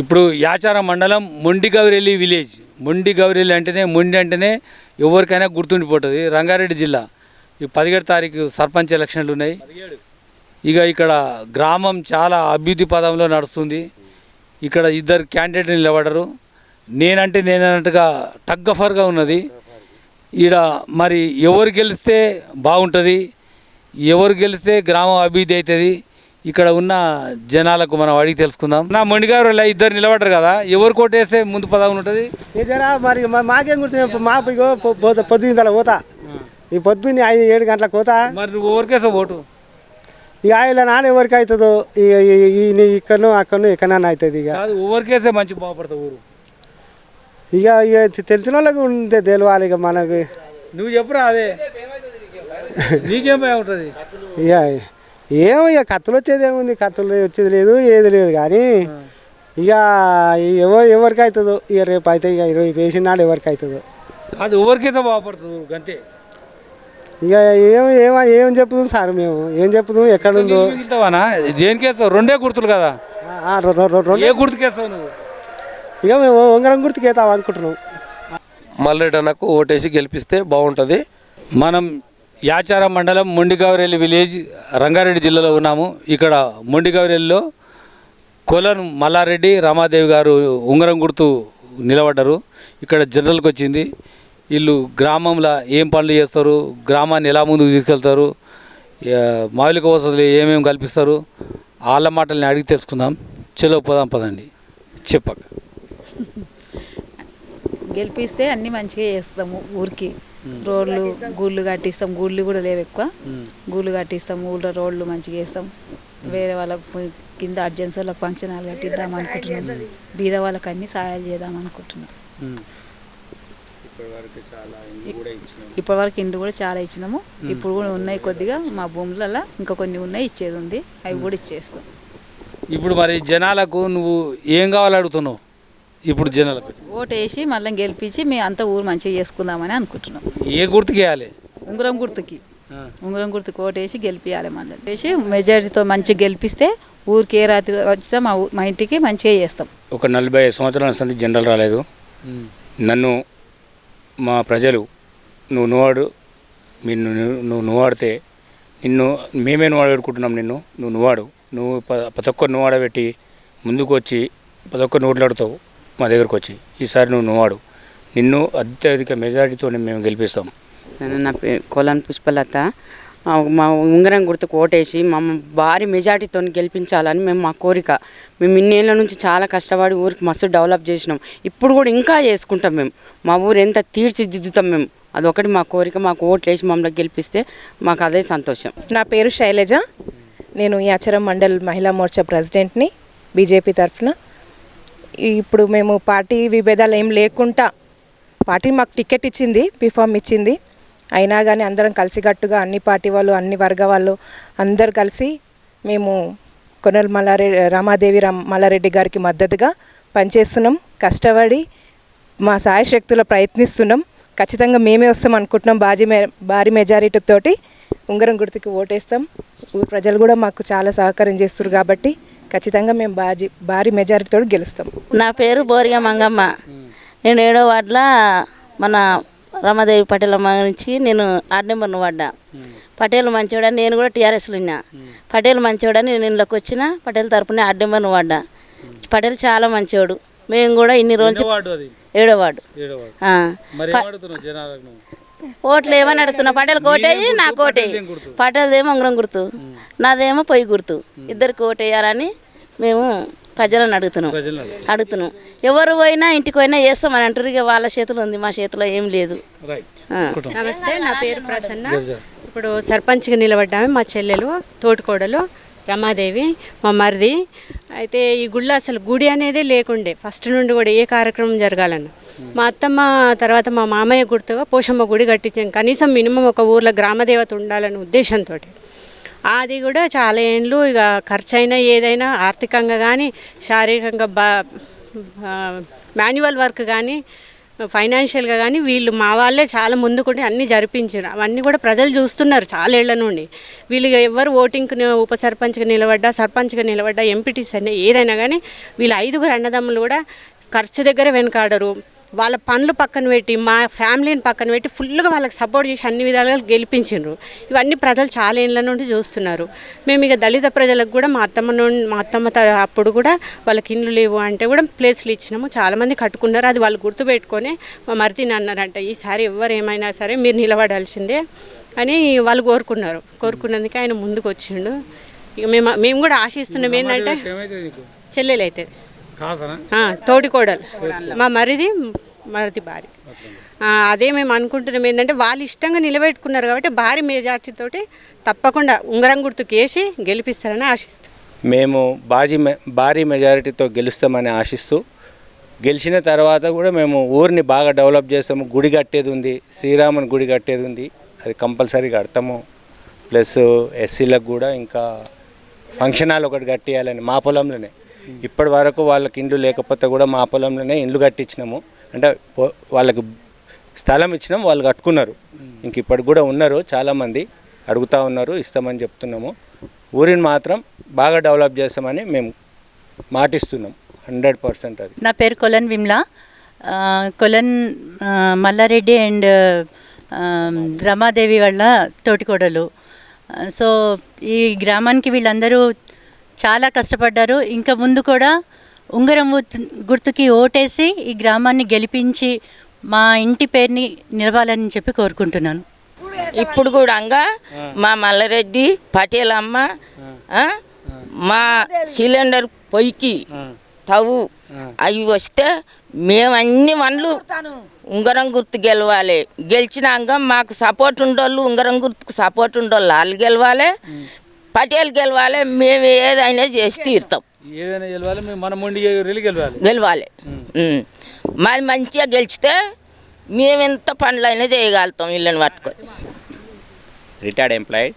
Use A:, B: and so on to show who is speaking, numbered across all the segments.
A: ఇప్పుడు యాచారం మండలం మొండి గౌరెల్లి విలేజ్. మొండి గౌరెల్లి అంటేనే మొండి అంటేనే ఎవరికైనా గుర్తుండిపోతుంది. రంగారెడ్డి జిల్లా. ఈ పదిహేడు తారీఖు సర్పంచ్ ఎలక్షన్లు ఉన్నాయి. ఇక ఇక్కడ గ్రామం చాలా అభివృద్ధి పదంలో నడుస్తుంది. ఇక్కడ ఇద్దరు క్యాండిడేట్ నిలబడరు. నేనంటే నేనన్నట్టుగా టగ్గఫర్గా ఉన్నది. ఈడ మరి ఎవరు గెలిస్తే బాగుంటుంది. ఎవరు గెలిస్తే గ్రామం అభివృద్ధి అవుతుంది. ఇక్కడ ఉన్న జనాలకు మనం అడిగి తెలుసుకుందాం. నా మొండిగారు ఇలా ఇద్దరు నిలబడరు కదా ఎవరు కొట్టేస్తే ముందు పదవి ఉంటుంది?
B: జరా మరి మాకేం గుర్తు మా పోతా పొద్దున్న పోతా ఈ పొద్దున్న ఐదు ఏడు గంటలకు పోతా
A: మరి నువ్వు ఎవరికేసావు ఓటు?
B: ఇక ఆయన నాన్న ఎవరికి అవుతుందో ఇక్కడనో అక్కడనో ఎక్కడన్నా అవుతుంది ఇక.
A: ఎవరికేస్తే మంచి బాగుపడతావు ఊరు?
B: ఇక ఇక తెలిసిన వాళ్ళకి ఉంటే తెలియాలి ఇక మనకి.
A: నువ్వు చెప్పురా అదే? నీకేం ఉంటుంది?
B: ఇక ఏమో ఇక కత్తులు వచ్చేది ఏముంది కత్తులు వచ్చేది లేదు ఏది లేదు కానీ ఇక ఎవరు ఎవరికి అవుతుందో ఇక రేపు అయితే ఇక ఇరవై వేసిన నాడు ఎవరికి అవుతుందో
A: కాదు ఎవరికైతే బాగుపడుతుంది అంతే
B: ఇక ఏం ఏం ఏం చెప్పుదాం సార్ మేము? ఏం చెప్పుదాం? ఎక్కడుందో?
A: మిగులుతావానా దేనికేస్తావు? రెండే గుర్తులు కదా.
B: ఆ, రొ- రొ- రొ- రొ-
A: ఏ గుర్తుకేస్తావు నువ్వు?
B: ఇక మేము ఉంగరం గుర్తుకేతాం అనుకుంటున్నాం.
C: మల్లెడ్డి అన్నకు ఓటేసి గెలిపిస్తే బాగుంటుంది.
A: మనం యాచారం మండలం మొండిగౌరెల్లి విలేజ్ రంగారెడ్డి జిల్లాలో ఉన్నాము. ఇక్కడ మొండిగౌరెల్లిలో కొలను మల్లారెడ్డి రామాదేవి గారు ఉంగరం గుర్తు నిలబడ్డారు. ఇక్కడ జనరల్కి వచ్చింది. వీళ్ళు గ్రామంలో ఏం పనులు చేస్తారు గ్రామాన్ని ఎలా ముందుకు తీసుకెళ్తారు మౌలిక వసతులు ఏమేమి కల్పిస్తారు వాళ్ళ మాటల్ని అడిగి తెలుసుకుందాం. చెలో పోదాం పదండి. చెప్పక.
D: గెలిపిస్తే అన్ని మంచిగా చేస్తాము ఊరికి. రోడ్లు గూళ్ళు కట్టిస్తాం. గూళ్ళు కూడా లేవు ఎక్కువ. గూళ్ళు కట్టిస్తాం ఊళ్ళో రోడ్లు మంచిగా వేస్తాం వేరే వాళ్ళకు కింద అర్జెన్సీ వాళ్ళకి ఫంక్షన్ హాల్ కట్టిద్దాం అనుకుంటున్నాం. బీద వాళ్ళకి అన్ని సహాయాలు చేద్దాం అనుకుంటున్నాం. ఇప్పటి వరకు ఇండ్లు కూడా చాలా ఇచ్చినాము. ఇప్పుడు కూడా ఉన్నాయి కొద్దిగా. మా భూములలో ఇంకా కొన్ని ఉన్నాయి ఇచ్చేది ఉంది. అవి కూడా ఇచ్చేస్తాం.
A: ఇప్పుడు మరి జనాలకు నువ్వు ఏం కావాలి అడుగుతున్నావు? ఇప్పుడు జనాలకు?
D: ఓటు వేసి మళ్ళీ గెలిపించి మేము అంతా ఊరు మంచిగా చేసుకుందామని అనుకుంటున్నాం.
A: ఏ గుర్తుకి వేయాలి?
D: ఉంగరం గుర్తుకి. ఉంగరం గుర్తుకు ఓటేసి గెలిపియాలి మళ్ళీ. వేసి మెజారిటీతో మంచిగా గెలిపిస్తే ఊరికి ఏ రాత్రి వచ్చినా మా మా ఇంటికి మంచిగా చేస్తాం.
E: ఒక నలభై ఐదు సంవత్సరాల సంది జనరల్ రాలేదు. నన్ను మా ప్రజలు నువ్వు నువ్వాడు మీరు నువ్వు నువ్వు నువ్వాడితే నిన్ను మేమే నువ్వాడుకుంటున్నాం నిన్ను నువ్వు నువ్వాడు. నువ్వు ప- ప్రతి ఒక్కరు నువ్వాడబెట్టి ముందుకు వచ్చి ప్రతి ఒక్కరు నోట్లాడుతావు. మా దగ్గరకు వచ్చి ఈసారి నువ్వు నువ్వాడు. నిన్ను అత్యధిక మెజారిటీతో మేము గెలిపిస్తాం.
F: నేను నా పేరు కొలాన్ పుష్పలత. మా ఉంగరం గుర్తుకు ఓటేసి మా భారీ మెజార్టీతో గెలిపించాలని మేము మా కోరిక. మేము ఇన్నేళ్ళ నుంచి చాలా కష్టపడి ఊరికి మస్తు డెవలప్ చేసినాం. ఇప్పుడు కూడా ఇంకా చేసుకుంటాం మేము. మా ఊరు ఎంత తీర్చిదిద్దుతాం మేము. అదొకటి మా కోరిక. మాకు ఓట్లు వేసి మమ్మల్ని గెలిపిస్తే మాకు అదే సంతోషం.
G: నా పేరు శైలజ. నేను యాచరం మండల్ మహిళా మోర్చా ప్రెసిడెంట్ని బీజేపీ తరఫున. ఇప్పుడు మేము పార్టీ విభేదాలు ఏం లేకుండా పార్టీ మాకు టికెట్ ఇచ్చింది పిఫామ్ ఇచ్చింది. అయినా కానీ అందరం కలిసికట్టుగా అన్ని పార్టీ వాళ్ళు అన్ని వర్గ వాళ్ళు అందరు కలిసి మేము కొనల్ మల్లారెడ్డి రామాదేవి రామ్ మల్లారెడ్డి గారికి మద్దతుగా పనిచేస్తున్నాం. కష్టపడి మా సాయశక్తుల ప్రయత్నిస్తున్నాం. ఖచ్చితంగా మేమే వస్తాం అనుకుంటున్నాం. బాజీ మే భారీ మెజారిటీతోటి ఉంగరం గుర్తుకి ఓటేస్తాం. ఊరు ప్రజలు కూడా మాకు చాలా సహకారం చేస్తారు కాబట్టి ఖచ్చితంగా మేము బాజీ భారీ మెజారిటీతో గెలుస్తాం.
H: నా పేరు బోరిగా మంగమ్మ. నేను ఏడో వార్డుల మన రమాదేవి పటేల్ అమ్మ నుంచి నేను ఆరు నెంబర్ను వాడ్డా. పటేల్ మంచివాడని నేను కూడా టీఆర్ఎస్లో ఉన్నా. పటేల్ మంచివాడని నేను ఇంట్లోకి వచ్చిన పటేల్ తరపున ఆరు నెంబర్ను వాడ్డా. పటేల్ చాలా మంచివాడు మేము కూడా ఇన్ని రోజులు ఏడో వార్డు. ఓట్లు ఏమని అడుగుతున్నా? పటేల్ కోటేయి నా కోటే. పటేల్దేమో ఉంగరం గుర్తు. నాదేమో పొయ్యి గుర్తు. ఇద్దరికి ఓటేయాలని మేము ప్రజలను అడుగుతున్నాం. అడుగుతున్నాం. ఎవరు పోయినా ఇంటికి పోయినా వేస్తామని అంటారు ఇక వాళ్ళ చేతిలో ఉంది మా చేతిలో ఏం లేదు.
I: నమస్తే నా పేరు ప్రసన్న. ఇప్పుడు సర్పంచ్గా నిలబడ్డాము మా చెల్లెలు తోటికోడలు. రమాదేవి మా మరిది. అయితే ఈ గుళ్ళో అసలు గుడి అనేది లేకుండే. ఫస్ట్ నుండి కూడా ఏ కార్యక్రమం జరగాలన్నా మా అత్తమ్మ తర్వాత మా మామయ్య గుర్తుగా పోషమ్మ గుడి కట్టించాం. కనీసం మినిమం ఒక ఊర్లో గ్రామదేవత ఉండాలనే ఉద్దేశంతో అది కూడా చాలా ఏండ్లు ఇక ఖర్చు అయినా ఏదైనా ఆర్థికంగా కానీ శారీరకంగా బా మాన్యువల్ వర్క్ కానీ ఫైనాన్షియల్గా కానీ వీళ్ళు మా వాళ్ళే చాలా ముందుకుండి అన్నీ జరిపించారు. అవన్నీ కూడా ప్రజలు చూస్తున్నారు చాలా ఏళ్ళ నుండి. వీళ్ళు ఎవరు ఓటింగ్కి ఉప సర్పంచ్గా నిలబడ్డా సర్పంచ్గా నిలబడ్డా ఎంపీటీస్ అనే ఏదైనా కానీ వీళ్ళు ఐదుగురు అన్నదమ్ములు కూడా ఖర్చు దగ్గర వెనకాడరు. వాళ్ళ పనులు పక్కన పెట్టి మా ఫ్యామిలీని పక్కన పెట్టి ఫుల్గా వాళ్ళకి సపోర్ట్ చేసి అన్ని విధాలుగా గెలిపించిండ్రు. ఇవన్నీ ప్రజలు చాలా ఏళ్ళ నుండి చూస్తున్నారు. మేము ఇక దళిత ప్రజలకు కూడా మా అత్తమ్మ నుండి మా అత్తమ్మ అప్పుడు కూడా వాళ్ళకి ఇండ్లు లేవు అంటే కూడా ప్లేస్లు ఇచ్చినాము. చాలామంది కట్టుకున్నారు. అది వాళ్ళు గుర్తుపెట్టుకొని మా మరిదిని అన్నారంట ఈసారి ఎవరు ఏమైనా సరే మీరు నిలబడాల్సిందే అని వాళ్ళు కోరుకున్నారు. కోరుకున్నందుకు ఆయన ముందుకు వచ్చిండు ఇక మేము మేము కూడా ఆశిస్తున్నాం ఏంటంటే చెల్లెలు అవుతుంది
A: కాదనా
I: ఆ, తోటి కోడలు మా మరిది మరది భార్య. అదే మేము అనుకుంటున్నాం. ఏంటంటే వాళ్ళు ఇష్టంగా నిలబెట్టుకున్నారు కాబట్టి భారీ మెజార్టీతోటి తప్పకుండా ఉంగరం గుర్తు వేసి గెలిపిస్తారని ఆశిస్తాం.
J: మేము బాజీ భారీ మెజారిటీతో గెలుస్తామని ఆశిస్తూ గెలిచిన తర్వాత కూడా మేము ఊరిని బాగా డెవలప్ చేస్తాము. గుడి కట్టేది ఉంది శ్రీరాముని గుడి కట్టేది ఉంది. అది కంపల్సరీ కడతాము. ప్లస్ ఎస్సీలకు కూడా ఇంకా ఫంక్షన్ హాల్ ఒకటి కట్టేయాలని మా పొలంలోనే. ఇప్పటి వరకు వాళ్ళకి ఇండ్లు లేకపోతే కూడా మా పొలంలోనే ఇండ్లు కట్టించినాము. అంటే వాళ్ళకి స్థలం ఇచ్చినాం వాళ్ళు కట్టుకున్నారు. ఇంక ఇప్పటికి కూడా ఉన్నారు చాలామంది. అడుగుతూ ఉన్నారు ఇస్తామని చెప్తున్నాము. ఊరిని మాత్రం బాగా డెవలప్ చేస్తామని మేము మాటిస్తున్నాం. హండ్రెడ్ పర్సెంట్ అది.
K: నా పేరు కొలన్ విమ్లా. కొలన్ మల్లారెడ్డి అండ్ రమాదేవి వాళ్ళ తోటికోడలు. సో ఈ గ్రామానికి వీళ్ళందరూ చాలా కష్టపడ్డారు. ఇంకా ముందు కూడా ఉంగరం గుర్తు- గుర్తుకి ఓటేసి ఈ గ్రామాన్ని గెలిపించి మా ఇంటి పేరుని నిలవాలని చెప్పి కోరుకుంటున్నాను.
H: ఇప్పుడు కూడా అంగా మా మల్లారెడ్డి పటేల్ అమ్మ మా సిలిండర్ పొయ్యికి తవ్వు అవి వస్తే మేము అన్ని వన్లు ఉంగరం గుర్తు గెలవాలి. గెలిచినాక మాకు సపోర్ట్ ఉండోళ్ళు ఉంగరం గుర్తుకు సపోర్ట్ ఉండోళ్ళు వాళ్ళు గెలవాలి. పటేల్ గెలవాలి మేము ఏదైనా చేసి తీరుతాం.
A: ఏదైనా గెలవాలి మేము మన మొండి గెలవాలి.
H: గెలవాలి. మాది మంచిగా గెలిచితే మేము ఎంత పనులైనా చేయగలుగుతాం ఇళ్ళని పట్టుకొని.
E: Retired employee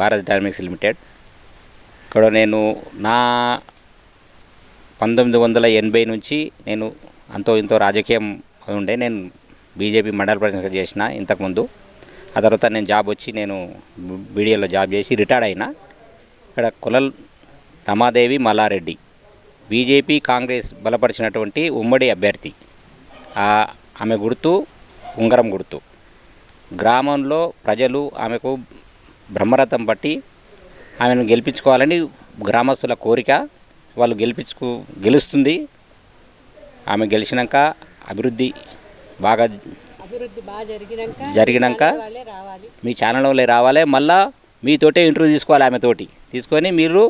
E: Bharat dynamics limited ఇక్కడ నేను నా పంతొమ్మిది వందల ఎనభై నుంచి నేను అంతో ఇంతో రాజకీయం ఉండే నేను బీజేపీ మండల ప్రెసిడెంట్ చేసిన ఇంతకుముందు. ఆ తర్వాత నేను జాబ్ వచ్చి నేను బీడీఏలో జాబ్ చేసి రిటైర్డ్ అయినా. ఇక్కడ కులల్ రమాదేవి మల్లారెడ్డి. బీజేపీ కాంగ్రెస్ బలపరిచినటువంటి ఉమ్మడి అభ్యర్థి. ఆమె గుర్తు ఉంగరం గుర్తు. గ్రామంలో ప్రజలు ఆమెకు బ్రహ్మరథం పట్టి ఆమెను గెలిపించుకోవాలని గ్రామస్తుల కోరిక వాళ్ళు గెలిపించుకు గెలుస్తుంది. ఆమె గెలిచినాక అభివృద్ధి బాగా
I: జరిగినాక
E: జరిగినాక మీ ఛానల్లో రావాలి. మళ్ళా మీతోటే ఇంటర్వ్యూ తీసుకోవాలి ఆమెతోటి. తీసుకొని మీరు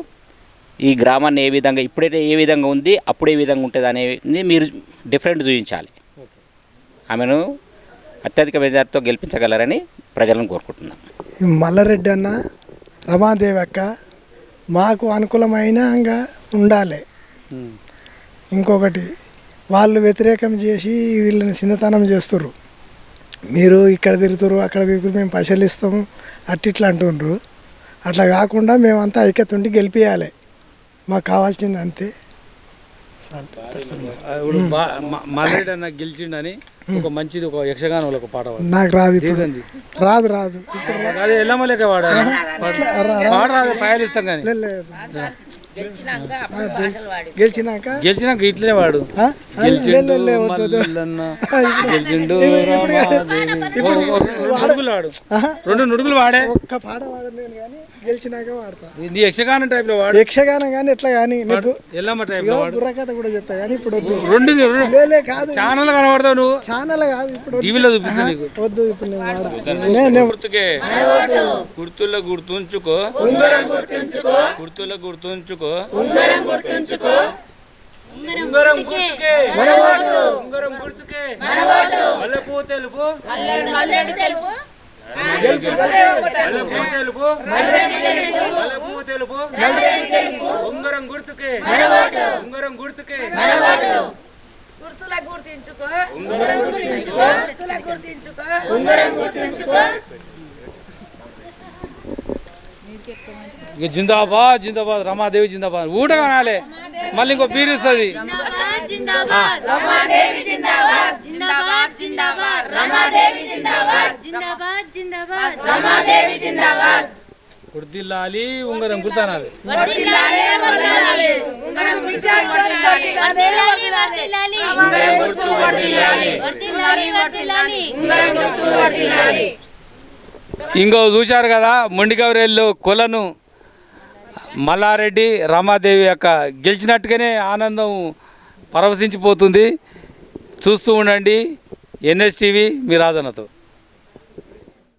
E: ఈ గ్రామాన్ని ఏ విధంగా ఇప్పుడైతే ఏ విధంగా ఉంది అప్పుడు ఏ విధంగా ఉంటుంది అనేది మీరు డిఫరెంట్ చూపించాలి. ఆమెను అత్యధిక మెజార్టీతో గెలిపించగలరని ప్రజలను కోరుకుంటున్నాను
B: మల్లారెడ్డి అన్న రమాదేవి అక్క మాకు అనుకూలమైనగా ఉండాలి. ఇంకొకటి వాళ్ళు వ్యతిరేకం చేసి వీళ్ళని చిన్నతనం చేస్తుర్రు. మీరు ఇక్కడ తిరుగుతారు అక్కడ తిరుగుతారు మేము పైసలు ఇస్తాము అట్టిట్లా అంటుండ్రు. అట్లా కాకుండా మేమంతా ఐక్యత ఉండి గెలిపియాలి. మాకు కావాల్సింది అంతే.
A: ఇప్పుడు అన్న గెలిచిండని ఒక మంచిది ఒక యక్షగానం ఒక పాట.
B: నాకు రాదు ఇప్పుడు? రాదు రాదు.
A: అదే ఎల్లమ్మలేక వాడా. పాట రాదు పాయలు ఇస్తాం కానీ.
B: గెలిచినాక
A: గెలిచినాక? ఇట్లనే వాడు? గెలిచిండు వాడు రెండు నుడుగులు వాడే.
B: ఒక్క పాట వాడలేను కానీ గెలిచినాక వాడతా.
A: నీ యక్షగానం టైప్లో వాడు.
B: యక్షగానం కానీ ఎట్లా కానీ నీకు
A: ఎల్లమ్మ
B: టైప్లో
A: వాడు.
B: బుర్రకథ కూడా చెప్తా కానీ ఇప్పుడు వద్దు.
A: రెండు
B: లే, లే, కాదు.
A: ఛానల్ కనబడతావు నువ్వు.
B: ఛానల్ కాదు ఇప్పుడు.
A: టీవీలో చూపిస్తా నీకు.
B: వద్దు ఇప్పుడు నేను వాడ నేను
A: గుర్తుకే. గుర్తుల గుర్తుంచుకో. గుర్తుల గుర్తుంచుకో. ఉంగరం గుర్తుకే. ఉంగరం గుర్తుకే. మల్లెపూ తెలుపు. మల్లెపూ తెలుపు. మల్లెపూ తెలుపు. ఉంగరం గుర్తుకే. ఉంగరం గుర్తుకే. ఇక జిందాబాద్ జిందాబాద్ రమాదేవి జిందాబాద్. ఊట కనాలి. మళ్ళీ ఇంకో పీరు ఇస్తుంది
H: జిందాబాద్. రమాదేవి జిందాబాద్. జిందాబాద్ జిందాబాద్. రమాదేవి జిందాబాద్.
A: గుర్తిల్లాలి ఉంగరం గుర్తనాలి.
H: వర్ధిల్లాలి వర్ధిల్లాలి ఉంగరం ఉంగరం గుర్తు ఉంగరం గుర్తు
A: ఇంకో చూశారు కదా మొండిగవరేళ్ళు కొలను మల్లారెడ్డి రమాదేవి యొక్క గెలిచినట్టుగానే ఆనందం పరవశించిపోతుంది. చూస్తూ ఉండండి. ఎన్ఎస్టీవీ మీ రాజన్నతో.